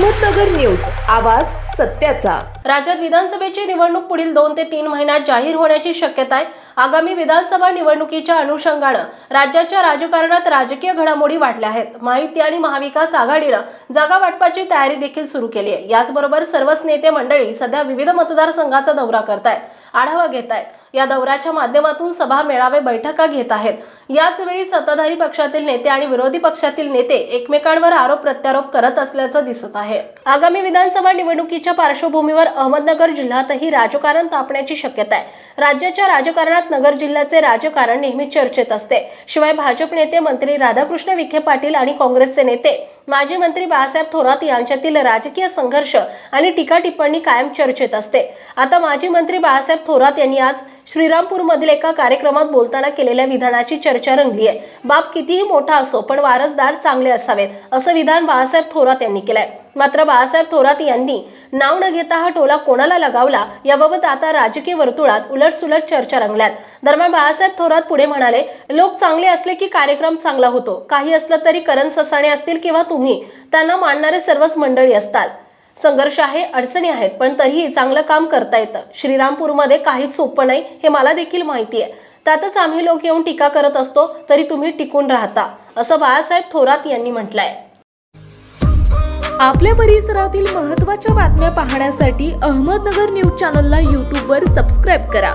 Ahmednagar news आवाज सत्याचा. राज्यात विधानसभेची निवडणूक पुढील दोन ते तीन महिन्यात जाहीर होण्याची शक्यता आहे. आगामी विधानसभा निवडणुकीच्या अनुषंगानं राज्याच्या राजकारणात राजकीय घडामोडी वाढल्या आहेत. माहिती आणि महाविकास आघाडीनं जागा वाटपाची तयारी देखील सुरू केली आहे. याचबरोबर सर्वच नेते मंडळी सध्या विविध मतदारसंघाचा दौरा करतायत आढावा घेत आहेत या दौऱ्याच्या माध्यमातून सभा मेळावे बैठका घेत आहेत. याचवेळी सत्ताधारी पक्षातील नेते आणि विरोधी पक्षातील नेते एकमेकांवर आरोप प्रत्यारोप करत असल्याचं दिसत आहे. आगामी विधानसभा निवडणुकीच्या पार्श्वभूमीवर अहमदनगर जिल्ह्यातही राजकारण तापण्याची शक्यता आहे. राज्याच्या राजकारणात नगर जिल्ह्याचे राजकारण नेहमी चर्चेत असते. शिवाय भाजप नेते मंत्री राधाकृष्ण विखे पाटील आणि काँग्रेसचे नेते माजी मंत्री बाळासाहेब थोरात यांच्यातील राजकीय संघर्ष आणि टीका टिप्पणी कायम चर्चेत असते. आता माजी मंत्री बाळासाहेब थोरात यांनी आज श्रीरामपूरमधील एका कार्यक्रमात बोलताना केलेल्या विधानाची चर्चा रंगली आहे. बाप कितीही मोठा असो पण वारसदार चांगले असावेत असं विधान बाळासाहेब थोरात यांनी केलंय. मात्र बाळासाहेब थोरात यांनी नाव न घेता हा टोला कोणाला लगावला याबाबत आता राजकीय वर्तुळात उलटसुलट चर्चा रंगल्यात. दरम्यान बाळासाहेब थोरात पुढे म्हणाले लोक चांगले असले की कार्यक्रम चांगला होतो. काही असलं तरी करण ससाणे असतील किंवा तुम्ही त्यांना मानणारे सर्वच मंडळी असताल संघर्ष आहे अडचणी आहेत पण तरीही चांगलं काम करता येतं. श्रीरामपूरमध्ये काहीच सोपं नाही हे मला देखील माहिती आहे. त्यातच आम्ही लोक येऊन टीका करत असतो तरी तुम्ही टिकून राहता असं बाळासाहेब थोरात यांनी म्हटलंय. आपल्या परिसरातील महत्त्वाच्या बातम्या पाहण्यासाठी अहमदनगर न्यूज चॅनलला यूट्यूबवर सबस्क्राईब करा.